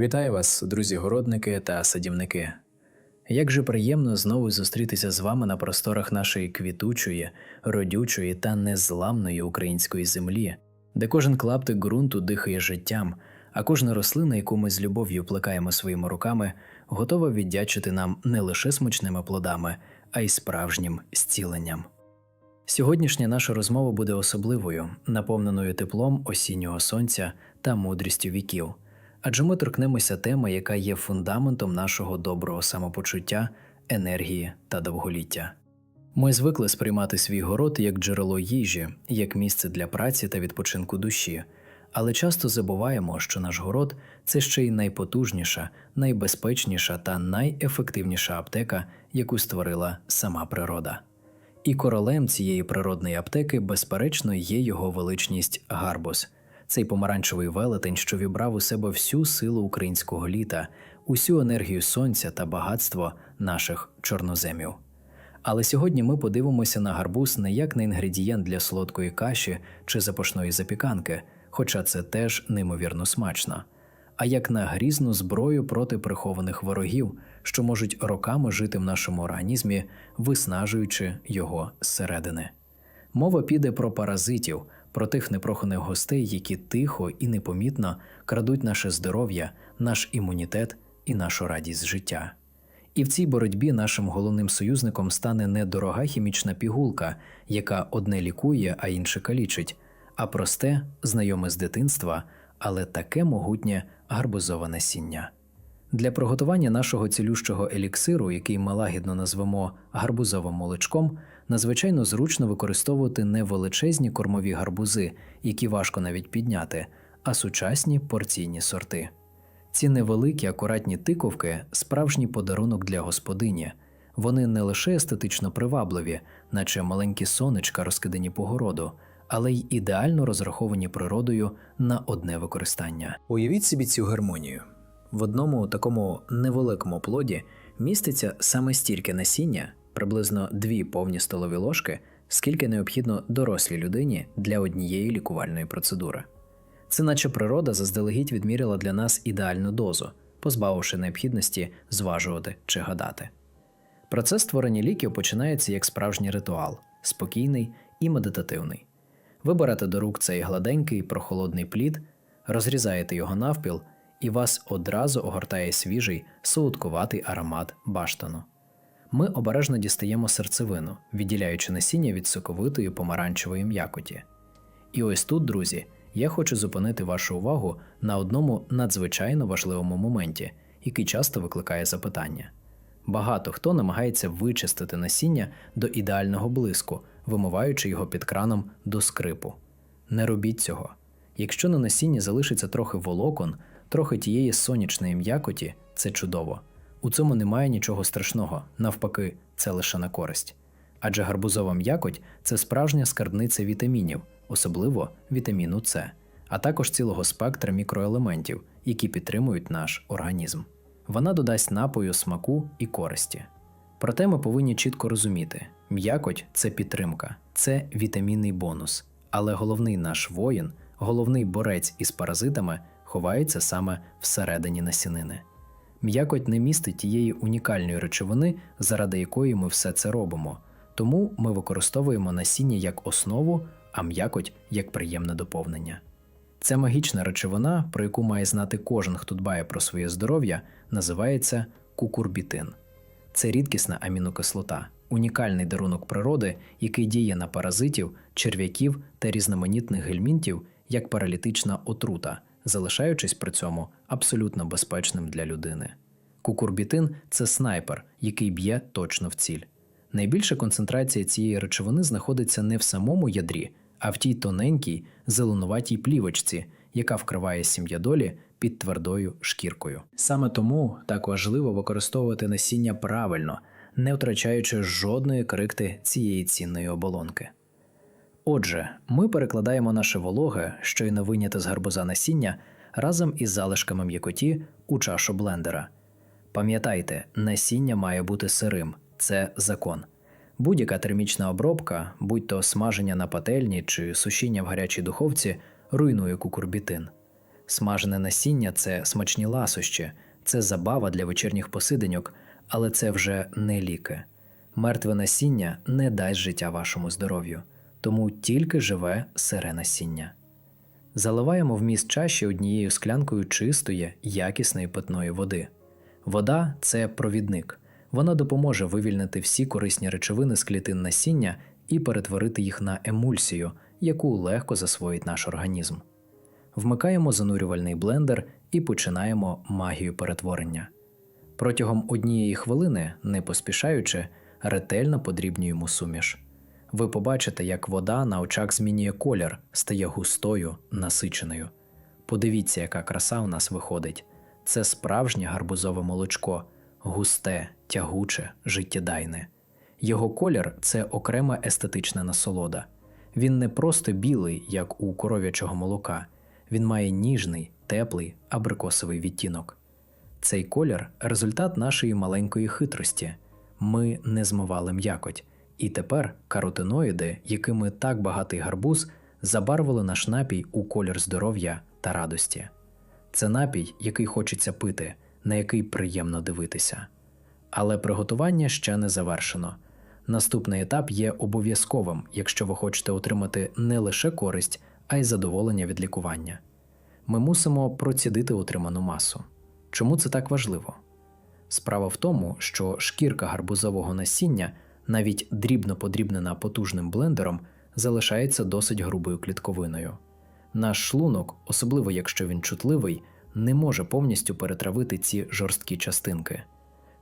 Вітаю вас, друзі-городники та садівники. Як же приємно знову зустрітися з вами на просторах нашої квітучої, родючої та незламної української землі, де кожен клаптик ґрунту дихає життям, а кожна рослина, яку ми з любов'ю плекаємо своїми руками, готова віддячити нам не лише смачними плодами, а й справжнім зціленням. Сьогоднішня наша розмова буде особливою, наповненою теплом осіннього сонця та мудрістю віків. Адже ми торкнемося теми, яка є фундаментом нашого доброго самопочуття, енергії та довголіття. Ми звикли сприймати свій город як джерело їжі, як місце для праці та відпочинку душі, але часто забуваємо, що наш город це ще й найпотужніша, найбезпечніша та найефективніша аптека, яку створила сама природа. І королем цієї природної аптеки, безперечно, є його величність Гарбус, цей помаранчевий велетень, що вібрав у себе всю силу українського літа, усю енергію сонця та багатство наших чорноземів. Але сьогодні ми подивимося на гарбуз не як на інгредієнт для солодкої каші чи запашної запіканки, хоча це теж неймовірно смачно, а як на грізну зброю проти прихованих ворогів, що можуть роками жити в нашому організмі, виснажуючи його зсередини. Мова піде про паразитів, про тих непроханих гостей, які тихо і непомітно крадуть наше здоров'я, наш імунітет і нашу радість життя. І в цій боротьбі нашим головним союзником стане не дорога хімічна пігулка, яка одне лікує, а інше калічить, а просте, знайоме з дитинства, але таке могутнє гарбузове насіння. Для приготування нашого цілющого еліксиру, який ми лагідно назвемо гарбузовим молочком, надзвичайно зручно використовувати не величезні кормові гарбузи, які важко навіть підняти, а сучасні порційні сорти. Ці невеликі акуратні тиковки справжній подарунок для господині. Вони не лише естетично привабливі, наче маленькі сонечка розкидані по городу, але й ідеально розраховані природою на одне використання. Уявіть собі цю гармонію. В одному такому невеликому плоді міститься саме стільки насіння, приблизно дві повні столові ложки, скільки необхідно дорослій людині для однієї лікувальної процедури. Це наче природа заздалегідь відміряла для нас ідеальну дозу, позбавивши необхідності зважувати чи гадати. Процес створення ліків починається як справжній ритуал, спокійний і медитативний. Ви берете до рук цей гладенький прохолодний плід, розрізаєте його навпіл, і вас одразу огортає свіжий, солодкуватий аромат баштану. Ми обережно дістаємо серцевину, відділяючи насіння від соковитої помаранчевої м'якоті. І ось тут, друзі, я хочу зупинити вашу увагу на одному надзвичайно важливому моменті, який часто викликає запитання. Багато хто намагається вичистити насіння до ідеального блиску, вимиваючи його під краном до скрипу. Не робіть цього. Якщо на насінні залишиться трохи волокон, трохи тієї сонячної м'якоті, це чудово. У цьому немає нічого страшного, навпаки, це лише на користь. Адже гарбузова м'якоть це справжня скарбниця вітамінів, особливо вітаміну С, а також цілого спектра мікроелементів, які підтримують наш організм. Вона додасть напою смаку і користі. Проте ми повинні чітко розуміти: м'якоть це підтримка, це вітамінний бонус. Але головний наш воїн, головний борець із паразитами ховається саме всередині насінини. М'якоть не містить тієї унікальної речовини, заради якої ми все це робимо, тому ми використовуємо насіння як основу, а м'якоть як приємне доповнення. Ця магічна речовина, про яку має знати кожен, хто дбає про своє здоров'я, називається кукурбітин. Це рідкісна амінокислота, унікальний дарунок природи, який діє на паразитів, черв'яків та різноманітних гельмінтів як паралітична отрута, залишаючись при цьому абсолютно безпечним для людини. Кукурбітин це снайпер, який б'є точно в ціль. Найбільша концентрація цієї речовини знаходиться не в самому ядрі, а в тій тоненькій зеленуватій плівочці, яка вкриває сім'ядолі під твердою шкіркою. Саме тому так важливо використовувати насіння правильно, не втрачаючи жодної крикти цієї цінної оболонки. Отже, ми перекладаємо наше вологе, щойно виняте з гарбуза насіння, разом із залишками м'якоті у чашу блендера. Пам'ятайте, насіння має бути сирим, це закон. Будь-яка термічна обробка, будь то смаження на пательні чи сушіння в гарячій духовці, руйнує кукурбітин. Смажене насіння це смачні ласощі, це забава для вечірніх посиденьок, але це вже не ліки. Мертве насіння не дасть життя вашому здоров'ю, тому тільки живе сире насіння. Заливаємо вміст чаші однією склянкою чистої, якісної питної води. Вода це провідник. Вона допоможе вивільнити всі корисні речовини з клітин насіння і перетворити їх на емульсію, яку легко засвоїть наш організм. Вмикаємо занурювальний блендер і починаємо магію перетворення. Протягом однієї хвилини, не поспішаючи, ретельно подрібнюємо суміш. Ви побачите, як вода на очах змінює колір, стає густою, насиченою. Подивіться, яка краса у нас виходить. Це справжнє гарбузове молочко, густе, тягуче, життєдайне. Його колір це окрема естетична насолода. Він не просто білий, як у коров'ячого молока, він має ніжний, теплий, абрикосовий відтінок. Цей колір результат нашої маленької хитрості. Ми не змивали м'якоть, і тепер каротиноїди, якими так багатий гарбуз, забарвили наш напій у колір здоров'я та радості. Це напій, який хочеться пити, на який приємно дивитися. Але приготування ще не завершено. Наступний етап є обов'язковим, якщо ви хочете отримати не лише користь, а й задоволення від лікування. Ми мусимо процідити отриману масу. Чому це так важливо? Справа в тому, що шкірка гарбузового насіння, навіть дрібно подрібнена потужним блендером, залишається досить грубою клітковиною. Наш шлунок, особливо якщо він чутливий, не може повністю перетравити ці жорсткі частинки.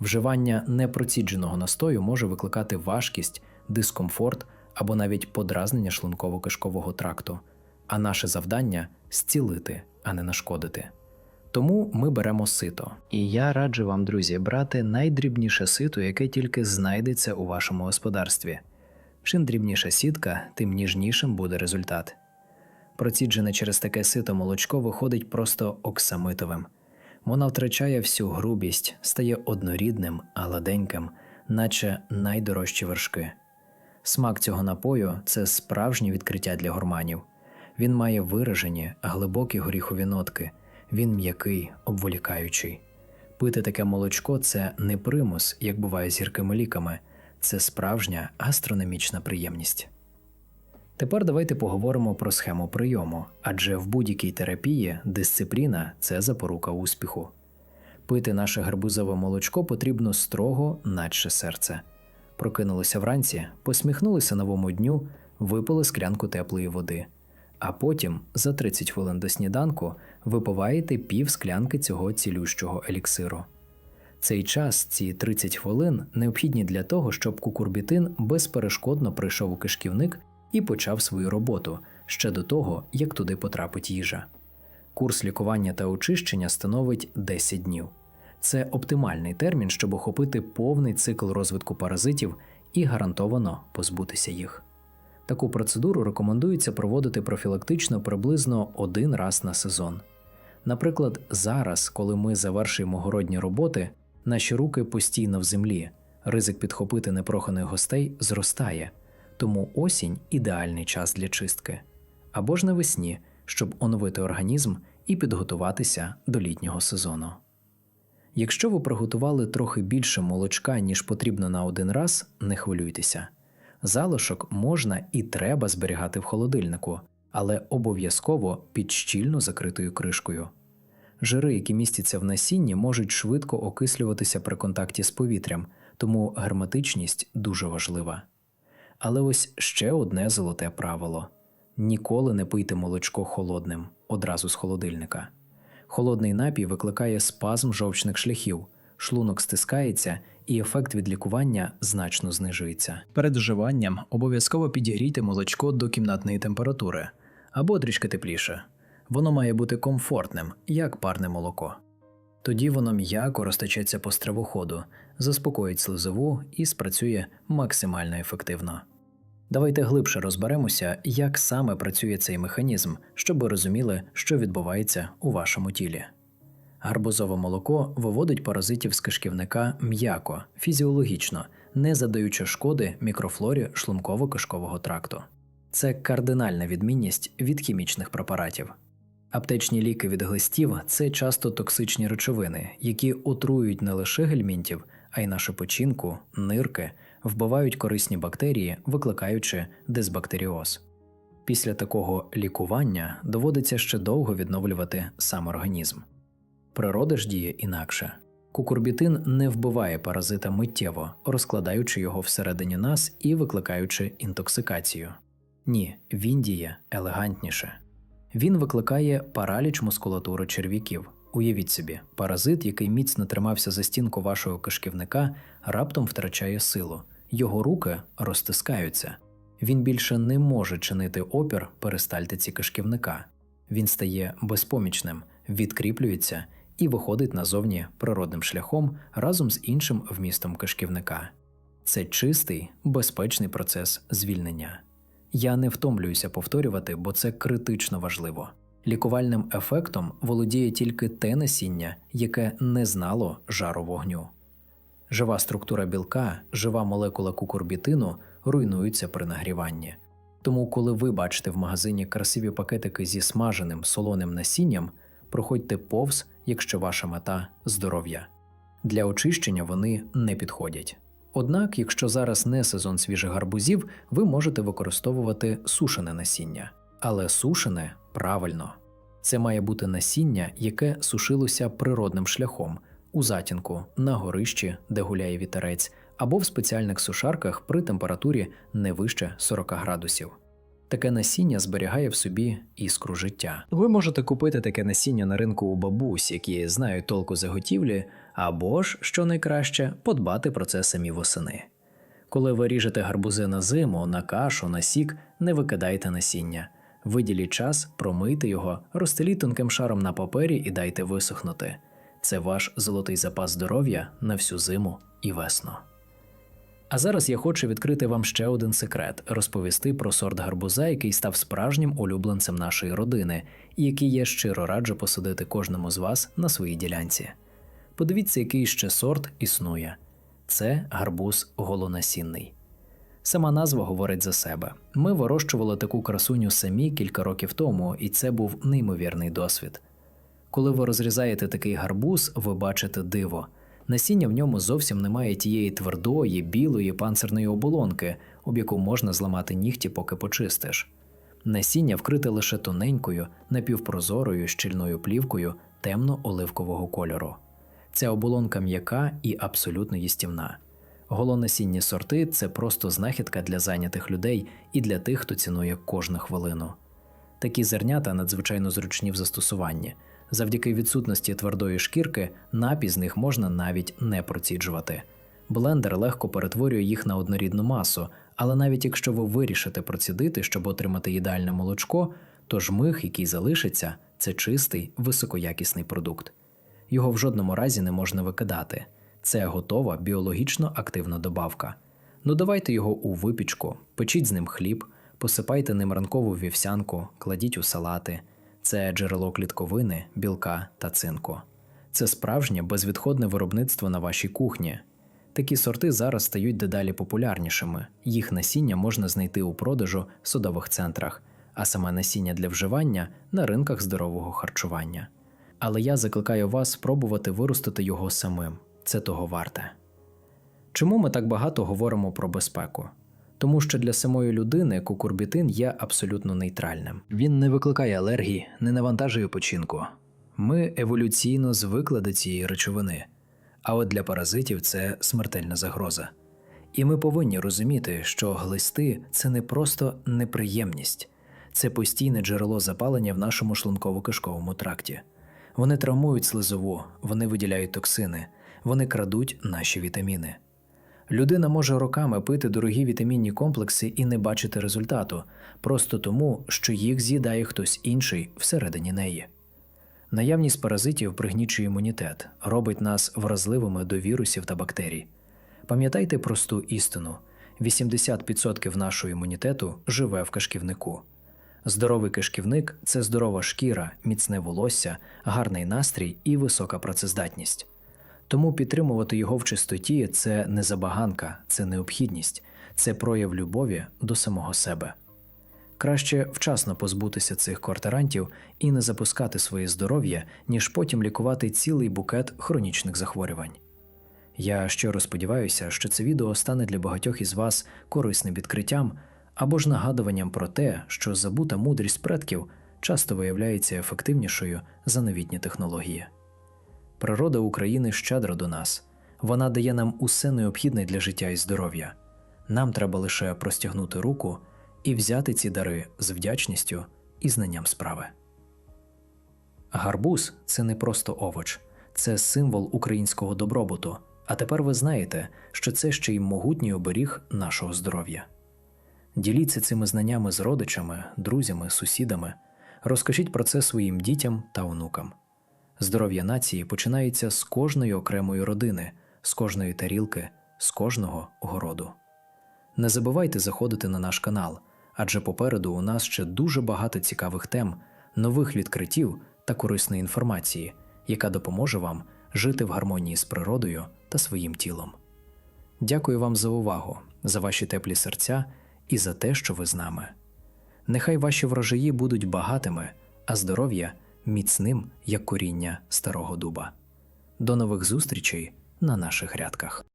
Вживання непроцідженого настою може викликати важкість, дискомфорт або навіть подразнення шлунково-кишкового тракту, а наше завдання зцілити, а не нашкодити. Тому ми беремо сито. І я раджу вам, друзі, брати найдрібніше сито, яке тільки знайдеться у вашому господарстві. Чим дрібніша сітка, тим ніжнішим буде результат. Проціджене через таке сито молочко виходить просто оксамитовим. Воно втрачає всю грубість, стає однорідним, гладеньким, наче найдорожчі вершки. Смак цього напою це справжнє відкриття для гурманів. Він має виражені, глибокі горіхові нотки, він м'який, обволікаючий. Пити таке молочко це не примус, як буває з гіркими ліками, це справжня гастрономічна приємність. Тепер давайте поговоримо про схему прийому, адже в будь-якій терапії дисципліна це запорука успіху. Пити наше гарбузове молочко потрібно строго, наче серце. Прокинулися вранці, посміхнулися новому дню, випили склянку теплої води. А потім, за 30 хвилин до сніданку, випиваєте пів склянки цього цілющого еліксиру. Цей час, ці 30 хвилин, необхідні для того, щоб кукурбітин безперешкодно прийшов у кишківник і почав свою роботу ще до того, як туди потрапить їжа. Курс лікування та очищення становить 10 днів. Це оптимальний термін, щоб охопити повний цикл розвитку паразитів і гарантовано позбутися їх. Таку процедуру рекомендується проводити профілактично приблизно один раз на сезон. Наприклад, зараз, коли ми завершуємо городні роботи, наші руки постійно в землі, ризик підхопити непроханих гостей зростає, тому осінь ідеальний час для чистки, або ж навесні, щоб оновити організм і підготуватися до літнього сезону. Якщо ви приготували трохи більше молочка, ніж потрібно на один раз, не хвилюйтеся. Залишок можна і треба зберігати в холодильнику, але обов'язково під щільно закритою кришкою. Жири, які містяться в насінні, можуть швидко окислюватися при контакті з повітрям, тому герметичність дуже важлива. Але ось ще одне золоте правило: ніколи не пийте молочко холодним одразу з холодильника. Холодний напій викликає спазм жовчних шляхів, шлунок стискається і ефект від лікування значно знижується. Перед вживанням обов'язково підігрійте молочко до кімнатної температури або трішки тепліше. Воно має бути комфортним, як парне молоко. Тоді воно м'яко розтечеться по стравоходу, заспокоїть слизову і спрацює максимально ефективно. Давайте глибше розберемося, як саме працює цей механізм, щоб ви розуміли, що відбувається у вашому тілі. Гарбузове молоко виводить паразитів з кишківника м'яко, фізіологічно, не задаючи шкоди мікрофлорі шлунково-кишкового тракту. Це кардинальна відмінність від хімічних препаратів. Аптечні ліки від глистів це часто токсичні речовини, які отруюють не лише гельмінтів, а й нашу печінку, нирки, вбивають корисні бактерії, викликаючи дисбактеріоз. Після такого лікування доводиться ще довго відновлювати сам організм. Природа ж діє інакше. Кукурбітин не вбиває паразита миттєво, розкладаючи його всередині нас і викликаючи інтоксикацію. Ні, він діє елегантніше. Він викликає параліч мускулатури черв'яків. Уявіть собі, паразит, який міцно тримався за стінку вашого кишківника, раптом втрачає силу, його руки розтискаються. Він більше не може чинити опір перистальтиці кишківника. Він стає безпомічним, відкріплюється і виходить назовні природним шляхом разом з іншим вмістом кишківника. Це чистий, безпечний процес звільнення. Я не втомлююся повторювати, бо це критично важливо. Лікувальним ефектом володіє тільки те насіння, яке не знало жару вогню. Жива структура білка, жива молекула кукурбітину руйнуються при нагріванні. Тому, коли ви бачите в магазині красиві пакетики зі смаженим солоним насінням, проходьте повз, якщо ваша мета здоров'я. Для очищення вони не підходять. Однак, якщо зараз не сезон свіжих гарбузів, ви можете використовувати сушене насіння, але сушене правильно. Це має бути насіння, яке сушилося природним шляхом у затінку, на горищі, де гуляє вітерець, або в спеціальних сушарках при температурі не вище 40 градусів. Таке насіння зберігає в собі іскру життя. Ви можете купити таке насіння на ринку у бабусь, які знають толку заготівлі, або ж, що найкраще, подбати про це самі восени. Коли ви ріжете гарбузи на зиму, на кашу, на сік, не викидайте насіння. Виділіть час, промийте його, розстеліть тонким шаром на папері і дайте висохнути. Це ваш золотий запас здоров'я на всю зиму і весну. А зараз я хочу відкрити вам ще один секрет розповісти про сорт гарбуза, який став справжнім улюбленцем нашої родини, і який я щиро раджу посадити кожному з вас на своїй ділянці. Подивіться, який ще сорт існує. Це гарбуз голонасінний. Сама назва говорить за себе. Ми вирощували таку красуню самі кілька років тому, і це був неймовірний досвід. Коли ви розрізаєте такий гарбуз, ви бачите диво. Насіння в ньому зовсім немає тієї твердої, білої панцирної оболонки, об яку можна зламати нігті, поки почистиш. Насіння вкрите лише тоненькою, напівпрозорою щільною плівкою темно-оливкового кольору. Ця оболонка м'яка і абсолютно їстівна. Голонасінні сорти це просто знахідка для зайнятих людей і для тих, хто цінує кожну хвилину. Такі зернята надзвичайно зручні в застосуванні. Завдяки відсутності твердої шкірки напій з них можна навіть не проціджувати. Блендер легко перетворює їх на однорідну масу, але навіть якщо ви вирішите процідити, щоб отримати ідеальне молочко, то жмих, який залишиться, це чистий, високоякісний продукт. Його в жодному разі не можна викидати. Це готова біологічно активна добавка. Ну давайте його у випічку, печіть з ним хліб, посипайте ним ранкову вівсянку, кладіть у салати. Це джерело клітковини, білка та цинку. Це справжнє безвідходне виробництво на вашій кухні. Такі сорти зараз стають дедалі популярнішими. Їх насіння можна знайти у продажу в судових центрах, а саме насіння для вживання на ринках здорового харчування. Але я закликаю вас спробувати виростити його самим. Це того варте. Чому ми так багато говоримо про безпеку? Тому що для самої людини кукурбітин є абсолютно нейтральним. Він не викликає алергії, не навантажує печінку. Ми еволюційно звикли до цієї речовини, а от для паразитів це смертельна загроза. І ми повинні розуміти, що глисти це не просто неприємність, це постійне джерело запалення в нашому шлунково-кишковому тракті. Вони травмують слизову, вони виділяють токсини, вони крадуть наші вітаміни. Людина може роками пити дорогі вітамінні комплекси і не бачити результату, просто тому, що їх з'їдає хтось інший всередині неї. Наявність паразитів пригнічує імунітет, робить нас вразливими до вірусів та бактерій. Пам'ятайте просту істину: 80% нашого імунітету живе в кишківнику. Здоровий кишківник це здорова шкіра, міцне волосся, гарний настрій і висока працездатність. Тому підтримувати його в чистоті це не забаганка, це необхідність, це прояв любові до самого себе. Краще вчасно позбутися цих квартирантів і не запускати своє здоров'я, ніж потім лікувати цілий букет хронічних захворювань. Я щиро сподіваюся, що це відео стане для багатьох із вас корисним відкриттям або ж нагадуванням про те, що забута мудрість предків часто виявляється ефективнішою за новітні технології. Природа України щедра до нас, вона дає нам усе необхідне для життя і здоров'я. Нам треба лише простягнути руку і взяти ці дари з вдячністю і знанням справи. Гарбуз це не просто овоч, це символ українського добробуту. А тепер ви знаєте, що це ще й могутній оберіг нашого здоров'я. Діліться цими знаннями з родичами, друзями, сусідами, розкажіть про це своїм дітям та онукам. Здоров'я нації починається з кожної окремої родини, з кожної тарілки, з кожного городу. Не забувайте заходити на наш канал, адже попереду у нас ще дуже багато цікавих тем, нових відкриттів та корисної інформації, яка допоможе вам жити в гармонії з природою та своїм тілом. Дякую вам за увагу, за ваші теплі серця і за те, що ви з нами. Нехай ваші врожаї будуть багатими, а здоров'я міцним, як коріння старого дуба. До нових зустрічей на наших грядках.